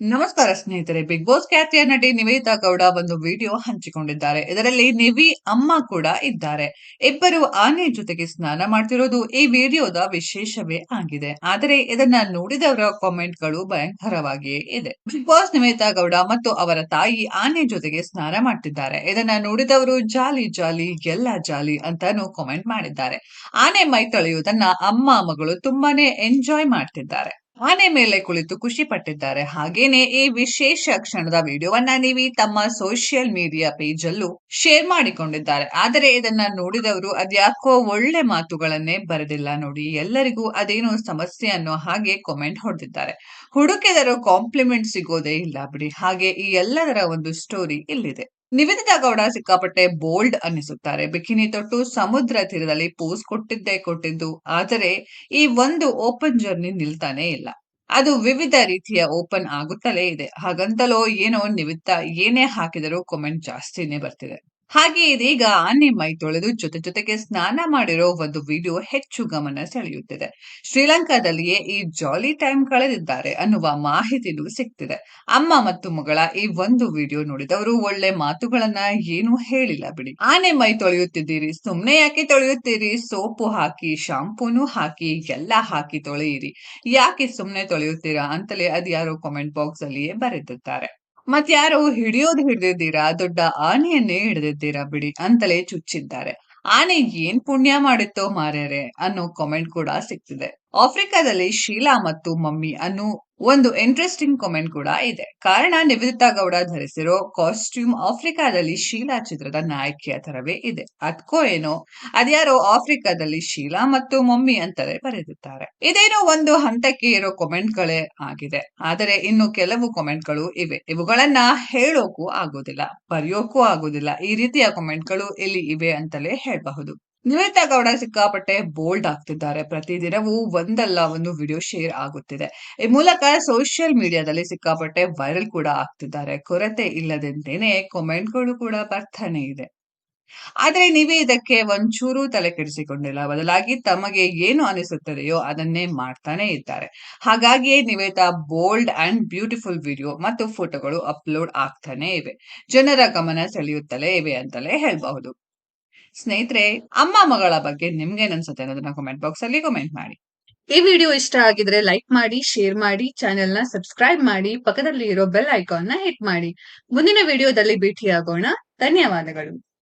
ನಮಸ್ಕಾರ ಸ್ನೇಹಿತರೆ big boss ಖ್ಯಾತಿಯ ನಟಿ ನಿವೇದಿತಾ ಗೌಡ ಒಂದು ವಿಡಿಯೋ ಹಂಚಿಕೊಂಡಿದ್ದಾರೆ. ಇದರಲ್ಲಿ ನಿವಿ ಅಮ್ಮ ಕೂಡ ಇದ್ದಾರೆ. ಇಬ್ಬರು ಆನೆ ಜೊತೆಗೆ ಸ್ನಾನ ಮಾಡ್ತಿರೋದು ಈ ವಿಡಿಯೋದ ವಿಶೇಷವೇ ಆಗಿದೆ. ಆದರೆ ಇದನ್ನ ನೋಡಿದವರ ಕಾಮೆಂಟ್ಗಳು ಭಯಂಕರವಾಗಿಯೇ ಇದೆ. ಬಿಗ್ ಬಾಸ್ ನಿವೇದಿತಾ ಗೌಡ ಮತ್ತು ಅವರ ತಾಯಿ ಆನೆ ಜೊತೆಗೆ ಸ್ನಾನ ಮಾಡ್ತಿದ್ದಾರೆ. ಇದನ್ನ ನೋಡಿದವರು ಜಾಲಿ ಜಾಲಿ, ಎಲ್ಲ ಜಾಲಿ ಅಂತಾನು ಕಾಮೆಂಟ್ ಮಾಡಿದ್ದಾರೆ. ಆನೆ ಮೈ ತೊಳೆಯುವುದನ್ನ ಅಮ್ಮ ಮಗಳು ತುಂಬಾನೇ ಎಂಜಾಯ್ ಮಾಡ್ತಿದ್ದಾರೆ. ಆನೆ ಮೇಲೆ ಕುಳಿತು ಖುಷಿ ಪಟ್ಟಿದ್ದಾರೆ ಹಾಗೇನೆ ಈ ವಿಶೇಷ ಕ್ಷಣದ ವಿಡಿಯೋವನ್ನ ನೀವು ತಮ್ಮ ಸೋಷಿಯಲ್ ಮೀಡಿಯಾ ಪೇಜ್ ಅಲ್ಲೂ ಶೇರ್ ಮಾಡಿಕೊಂಡಿದ್ದಾರೆ. ಆದರೆ ಇದನ್ನ ನೋಡಿದವರು ಅದ್ಯಾಕೋ ಒಳ್ಳೆ ಮಾತುಗಳನ್ನೇ ಬರೆದಿಲ್ಲ ನೋಡಿ. ಎಲ್ಲರಿಗೂ ಅದೇನೋ ಸಮಸ್ಯೆ ಅನ್ನೋ ಹಾಗೆ ಕಾಮೆಂಟ್ ಹೊಡೆದಿದ್ದಾರೆ. ಹುಡುಕಿದರೂ ಕಾಂಪ್ಲಿಮೆಂಟ್ ಸಿಗೋದೇ ಇಲ್ಲ ಬಿಡಿ. ಹಾಗೆ ಈ ಎಲ್ಲದರ ಒಂದು ಸ್ಟೋರಿ ಇಲ್ಲಿದೆ. ನಿವೇದಿತಾ ಗೌಡ ಸಿಕ್ಕಾಪಟ್ಟೆ ಬೋಲ್ಡ್ ಅನ್ನಿಸುತ್ತಾರೆ. ಬಿಕಿನಿ ತೊಟ್ಟು ಸಮುದ್ರ ತೀರದಲ್ಲಿ ಪೋಸ್ ಕೊಟ್ಟಿದ್ದೇ ಕೊಟ್ಟಿದ್ದು. ಆದರೆ ಈ ಒಂದು ಓಪನ್ ಜರ್ನಿ ನಿಲ್ತಾನೇ ಇಲ್ಲ. ಅದು ವಿವಿಧ ರೀತಿಯ ಓಪನ್ ಆಗುತ್ತಲೇ ಇದೆ. ಹಾಗಂತಲೋ ಏನೋ ನಿವಿತ್ತ ಏನೇ ಹಾಕಿದರೂ ಕಾಮೆಂಟ್ ಜಾಸ್ತಿನೇ ಬರ್ತಿದೆ. ಹಾಗೆ ಇದೀಗ ಆನೆ ಮೈ ತೊಳೆದು ಜೊತೆ ಜೊತೆಗೆ ಸ್ನಾನ ಮಾಡಿರೋ ಒಂದು ವಿಡಿಯೋ ಹೆಚ್ಚು ಗಮನ ಸೆಳೆಯುತ್ತಿದೆ. ಶ್ರೀಲಂಕಾದಲ್ಲಿಯೇ ಈ ಜಾಲಿ ಟೈಮ್ ಕಳೆದಿದ್ದಾರೆ ಅನ್ನುವ ಮಾಹಿತಿನೂ ಸಿಗ್ತಿದೆ ಅಮ್ಮ ಮತ್ತು ಮಗಳ ಈ ಒಂದು ವಿಡಿಯೋ ನೋಡಿದವರು ಒಳ್ಳೆ ಮಾತುಗಳನ್ನ ಏನು ಹೇಳಿಲ್ಲ ಬಿಡಿ. ಆನೆ ಮೈ ತೊಳೆಯುತ್ತಿದ್ದೀರಿ, ಸುಮ್ನೆ ಯಾಕೆ ತೊಳೆಯುತ್ತೀರಿ? ಸೋಪು ಹಾಕಿ, ಶಾಂಪೂನು ಹಾಕಿ, ಎಲ್ಲ ಹಾಕಿ ತೊಳೆಯಿರಿ. ಯಾಕೆ ಸುಮ್ನೆ ತೊಳೆಯುತ್ತೀರಾ ಅಂತಲೇ ಅದ್ಯಾರೋ ಕಾಮೆಂಟ್ ಬಾಕ್ಸ್ ಅಲ್ಲಿಯೇ ಬರೆದಿದ್ದಾರೆ. ಮತ್ಯಾರೋ ಹಿಡಿಯೋದು ಹಿಡಿದಿದ್ದೀರಾ? ದೊಡ್ಡ ಆನೆಯನ್ನೇ ಹಿಡಿದಿದ್ದೀರಾ ಬಿಡಿ ಅಂತಲೇ ಚುಚ್ಚಿದ್ದಾರೆ. ಆನೆ ಏನ್ ಪುಣ್ಯ ಮಾಡಿತ್ತೋ ಮಾರ್ಯಾರೆ ಅನ್ನೋ ಕಾಮೆಂಟ್ ಕೂಡ ಸಿಕ್ತಿದೆ ಆಫ್ರಿಕಾದಲ್ಲಿ ಶೀಲಾ ಮತ್ತು ಮಮ್ಮಿ ಅನ್ನೋ ಒಂದು ಇಂಟ್ರೆಸ್ಟಿಂಗ್ ಕಾಮೆಂಟ್ ಕೂಡ ಇದೆ. ಕಾರಣ ನಿವೇದಿತಾ ಗೌಡ ಧರಿಸಿರೋ ಕಾಸ್ಟ್ಯೂಮ್ ಆಫ್ರಿಕಾದಲ್ಲಿ ಶೀಲಾ ಚಿತ್ರದ ನಾಯಕಿಯ ತರವೇ ಇದೆ. ಅದ್ಕೋ ಏನೋ, ಅದ್ಯಾರೋ ಆಫ್ರಿಕಾದಲ್ಲಿ ಶೀಲಾ ಮತ್ತು ಮಮ್ಮಿ ಅಂತಲೇ ಬರೆದಿದ್ದಾರೆ. ಇದೇನೋ ಒಂದು ಹಂತಕ್ಕೆ ಇರೋ ಕಾಮೆಂಟ್ಗಳೇ ಆಗಿದೆ. ಆದರೆ ಇನ್ನು ಕೆಲವು ಕಾಮೆಂಟ್ಗಳು ಇವೆ. ಇವುಗಳನ್ನ ಹೇಳೋಕು ಆಗೋದಿಲ್ಲ, ಬರೆಯೋಕು ಆಗೋದಿಲ್ಲ. ಈ ರೀತಿಯ ಕಾಮೆಂಟ್ಗಳು ಇಲ್ಲಿ ಇವೆ ಅಂತಲೇ ಹೇಳಬಹುದು. ನಿವೇದಿತಾ ಗೌಡ ಸಿಕ್ಕಾಪಟ್ಟೆ ಬೋಲ್ಡ್ ಆಗ್ತಿದ್ದಾರೆ. ಪ್ರತಿದಿನವೂ ಒಂದಲ್ಲ ಒಂದು ವಿಡಿಯೋ ಶೇರ್ ಆಗುತ್ತಿದೆ. ಈ ಮೂಲಕ ಸೋಷಿಯಲ್ ಮೀಡಿಯಾದಲ್ಲಿ ಸಿಕ್ಕಾಪಟ್ಟೆ ವೈರಲ್ ಕೂಡ ಆಗ್ತಿದ್ದಾರೆ. ಕೊರತೆ ಇಲ್ಲದಂತೆಯೇ ಕಾಮೆಂಟ್ಗಳು ಕೂಡ ಬರ್ತಾನೆ ಇದೆ. ಆದ್ರೆ ನೀವೇ ಇದಕ್ಕೆ ಒಂಚೂರು ತಲೆ ಕೆಡಿಸಿಕೊಂಡಿಲ್ಲ. ಬದಲಾಗಿ ತಮಗೆ ಏನು ಅನಿಸುತ್ತದೆಯೋ ಅದನ್ನೇ ಮಾಡ್ತಾನೆ ಇದ್ದಾರೆ. ಹಾಗಾಗಿಯೇ Nivetha bold and beautiful video ಮತ್ತು ಫೋಟೋಗಳು ಅಪ್ಲೋಡ್ ಆಗ್ತಾನೆ ಇವೆ. ಜನರ ಗಮನ ಸೆಳೆಯುತ್ತಲೇ ಇವೆ ಅಂತಲೇ ಹೇಳಬಹುದು. ಸ್ನೇಹಿತರೆ, ಅಮ್ಮ ಮಗಳ ಬಗ್ಗೆ ನಿಮ್ಗೆ ಅನ್ಸುತ್ತೆ ಅನ್ನೋದನ್ನ ಕಮೆಂಟ್ ಬಾಕ್ಸ್ ಅಲ್ಲಿ ಕಮೆಂಟ್ ಮಾಡಿ. ಈ ವಿಡಿಯೋ ಇಷ್ಟ ಆಗಿದ್ರೆ ಲೈಕ್ ಮಾಡಿ ಶೇರ್ ಮಾಡಿ ಚಾನೆಲ್ನ ಸಬ್ಸ್ಕ್ರೈಬ್ ಮಾಡಿ ಪಕ್ಕದಲ್ಲಿ ಇರೋ ಬೆಲ್ ಐಕಾನ್ನ ಹಿಟ್ ಮಾಡಿ. ಮುಂದಿನ ವಿಡಿಯೋದಲ್ಲಿ ಭೇಟಿಯಾಗೋಣ. ಧನ್ಯವಾದಗಳು.